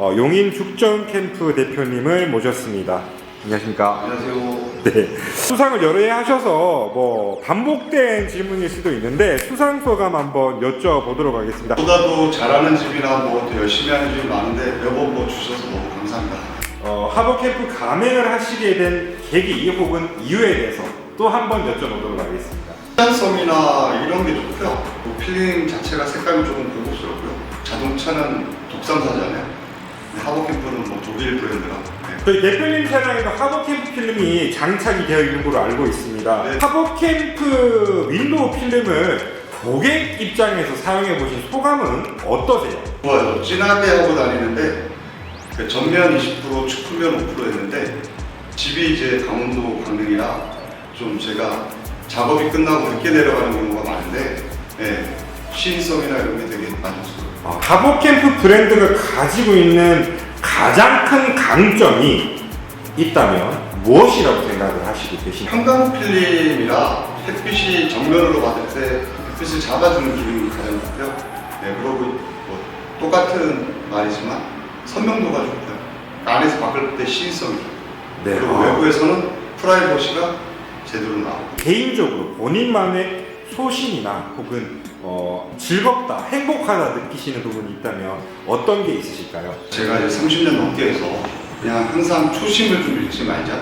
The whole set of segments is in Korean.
어, 용인 죽전 캠프 대표님을 모셨습니다. 안녕하십니까? 안녕하세요. 네. 수상을 여러 해 하셔서 뭐 반복된 질문일 수도 있는데 수상 소감 한번 여쭤보도록 하겠습니다. 보다도 잘하는 집이나 뭐더 열심히 하는 집이 많은데 매번 뭐 주셔서 너무 감사합니다. 어, 하버 캠프 가맹을 하시게 된 계기 혹은 이유에 대해서 또 한번 여쭤보도록 하겠습니다. 시간성이나 이런 게 좋고요. 또 필름 자체가 색감이 조금 고급스럽고요. 자동차는 독삼사잖아요. 하버 캠프는 뭐 독일 브랜드라. 네. 저희 대표님 차량에도 하버 캠프 필름이 장착이 되어 있는 걸로 알고 있습니다. 네. 하버 캠프 윈도우 필름을 고객 입장에서 사용해 보신 소감은 어떠세요? 좋아요. 진하게 하고 다니는데 그 전면 20% 측후면 5% 했는데 집이 이제 강원도 강릉이라 좀 제가 작업이 끝나고 늦게 내려가는 경우가 많은데 네, 시인성이나 이런 게 되게 만족스러워요. 어, 하버 캠프 브랜드가 가지고 있는 가장 큰 강점이 있다면 무엇이라고 생각을 하시고 계신가요? 형광 필름이라 햇빛이 정면으로 받을 때 햇빛을 잡아주는 기능이 가장 좋고요. 네, 그리고 뭐 똑같은 말이지만 선명도가 좋고요. 안에서 바꿀 때 시인성이 좋고 네. 그리고 아, 외부에서는 프라이버시가 제대로 나오고 개인적으로 본인만의 소신이나 혹은 어, 즐겁다, 행복하다 느끼시는 부분이 있다면 어떤 게 있으실까요? 제가 이제 30년 넘게 해서 그냥 항상 초심을 좀 잃지 말자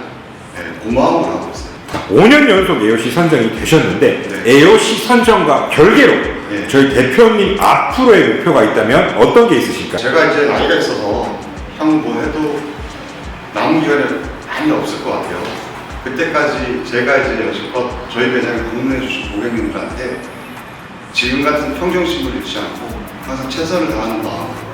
네, 고마움을 하고 있어요. 5년 연속 AOC 선정이 되셨는데 네. AOC 선정과 별개로 네. 저희 대표님 앞으로의 목표가 있다면 어떤 게 있으실까요? 제가 이제 나이가 있어서 향후 뭐 해도 남은 같아요. 그때까지 제가 이제 여지껏 저희 매장에 방문해 주신 고객님들한테 지금 같은 평정심을 잃지 않고 항상 최선을 다하는 마음